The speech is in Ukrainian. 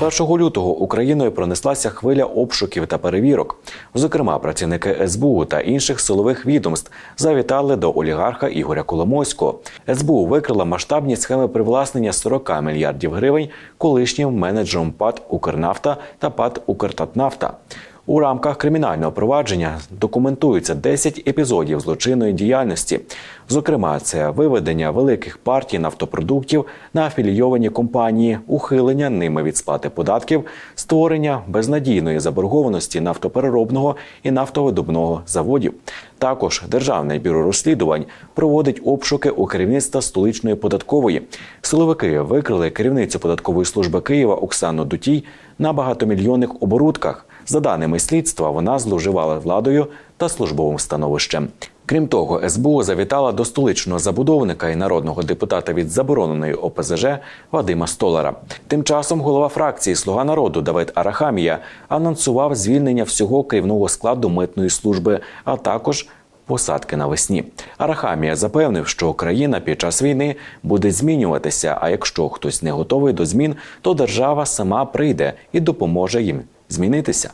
1 лютого Україною пронеслася хвиля обшуків та перевірок. Зокрема, працівники СБУ та інших силових відомств завітали до олігарха Ігоря Коломойського. СБУ викрила масштабні схеми привласнення 40 мільярдів гривень колишнім менеджером ПАД Укрнафта та ПАД Укртатнафта. У рамках кримінального провадження документуються 10 епізодів злочинної діяльності. Зокрема, це виведення великих партій нафтопродуктів на афілійовані компанії, ухилення ними від сплати податків, створення безнадійної заборгованості нафтопереробного і нафтовидобного заводів. Також Державне бюро розслідувань проводить обшуки у керівництва столичної податкової. Силовики викрили керівницю податкової служби Києва Оксану Дутій на багатомільйонних оборудках. За даними слідства, вона зловживала владою та службовим становищем. Крім того, СБУ завітала до столичного забудовника і народного депутата від забороненої ОПЗЖ Вадима Столара. Тим часом голова фракції Слуга народу Давид Арахамія анонсував звільнення всього керівного складу митної служби, а також посадки навесні. Арахамія запевнив, що країна під час війни буде змінюватися. А якщо хтось не готовий до змін, то держава сама прийде і допоможе їм змінитися.